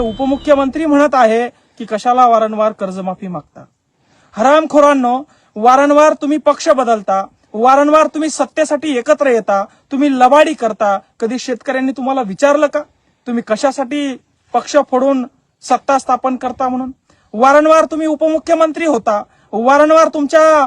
उपमुख्यमंत्री म्हणत आहे की कशाला वारंवार कर्जमाफी मागता? हरामखोरांनो वारंवार तुम्ही पक्ष बदलता वारंवार तुम्ही सत्तेसाठी एकत्र येता तुम्ही लबाडी करता कधी शेतकऱ्यांनी तुम्हाला विचारलं का? तुम्ही कशासाठी पक्ष फोडून सत्ता स्थापन करता म्हणून? वारंवार तुम्ही उपमुख्यमंत्री होता वारंवार तुमच्या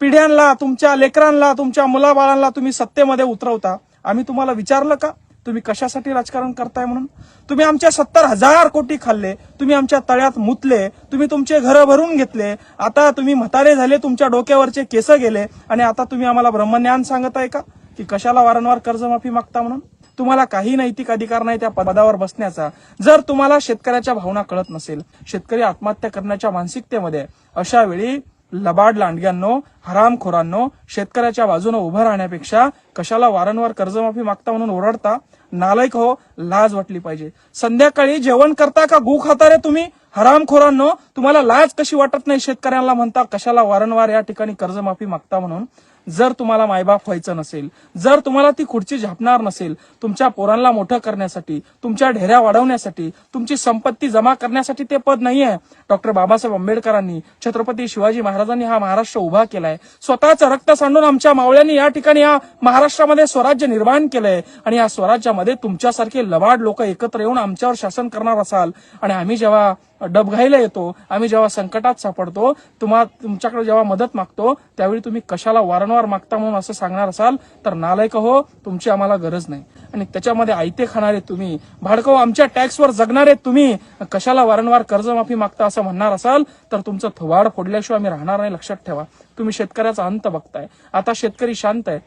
पिढ्यांना तुमच्या लेकरांना तुमच्या मुलाबाळांना तुम्ही सत्तेमध्ये उतरवता. आम्ही तुम्हाला विचारलं का? तुम्ही कशासाठी राजकारण करताय म्हणून? तुम्ही आमच्या सत्तर हजार कोटी खाल्ले तुम्ही आमच्या तळ्यात मुतले तुम्ही तुमचे घरं भरून घेतले. आता तुम्ही म्हातारे झाले तुमच्या डोक्यावरचे केस गेले आणि आता तुम्ही आम्हाला ब्रह्मज्ञान सांगत आहे का? की कशाला वारंवार कर्जमाफी मागता म्हणून? तुम्हाला काही नैतिक अधिकार नाही त्या पदावर बसण्याचा. जर तुम्हाला शेतकऱ्याच्या भावना कळत नसेल शेतकरी आत्महत्या करण्याच्या मानसिकतेमध्ये अशा वेळी लबाड लांडग्यांनो हरामखोरांनो शेतकऱ्याच्या बाजूने उभं राहण्यापेक्षा कशाला वारंवार कर्जमाफी मागता म्हणून ओरडता? नालायक हो लाज वाटली पाहिजे. संध्याकाळी जेवण करता का गु खाता रे तुम्ही? हरामखोरांनो तुम्हाला लाज कशी वाटत नाही? शेतकऱ्यांना म्हणता कशाला वारंवार या ठिकाणी कर्जमाफी मागता म्हणून? जर तुम्हाला मायबाप व्हायचं नसेल जर तुम्हाला ती खुर्ची झापणार नसेल तुमच्या पोरांना मोठं करण्यासाठी तुमच्या ढेऱ्या वाढवण्यासाठी तुमची संपत्ती जमा करण्यासाठी ते पद नाही आहे डॉक्टर बाबासाहेब आंबेडकरांनी छत्रपती शिवाजी महाराजांनी हा महाराष्ट्र उभा केलाय. स्वतःचं रक्त सांडून आमच्या मावळ्यांनी या ठिकाणी या महाराष्ट्रामध्ये स्वराज्य निर्माण केलंय. आणि या स्वराज्यामध्ये तुमच्यासारखे लबाड लोक एकत्र येऊन आमच्यावर शासन करणार असाल. आणि आम्ही जेव्हा डबघाईला येतो आम्ही जेव्हा संकटात सापडतो तुम्हा तुमच्याकडे जेव्हा मदत मागतो त्यावेळी तुम्ही कशाला वारंवार मागता म्हणून असं सांगणार असाल तर नालायक हो तुमची आम्हाला गरज नाही. आणि त्याच्यामध्ये आयते खाणारे तुम्ही भाडकव आमच्या टॅक्सवर जगणारे तुम्ही कशाला वारंवार कर्जमाफी मागता असं म्हणणार असाल तर तुमचं थवाड फोडल्याशिवाय आम्ही राहणार नाही लक्षात ठेवा. तुम्ही शेतकऱ्याचा अंत बघताय. आता शेतकरी शांत आहे.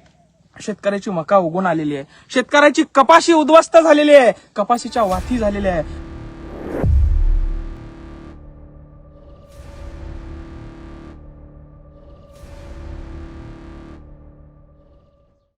शेतकऱ्याची मका उगून आलेली आहे. शेतकऱ्याची कपाशी उद्ध्वस्त झालेली आहे. कपाशीच्या वाथी झालेल्या आहे.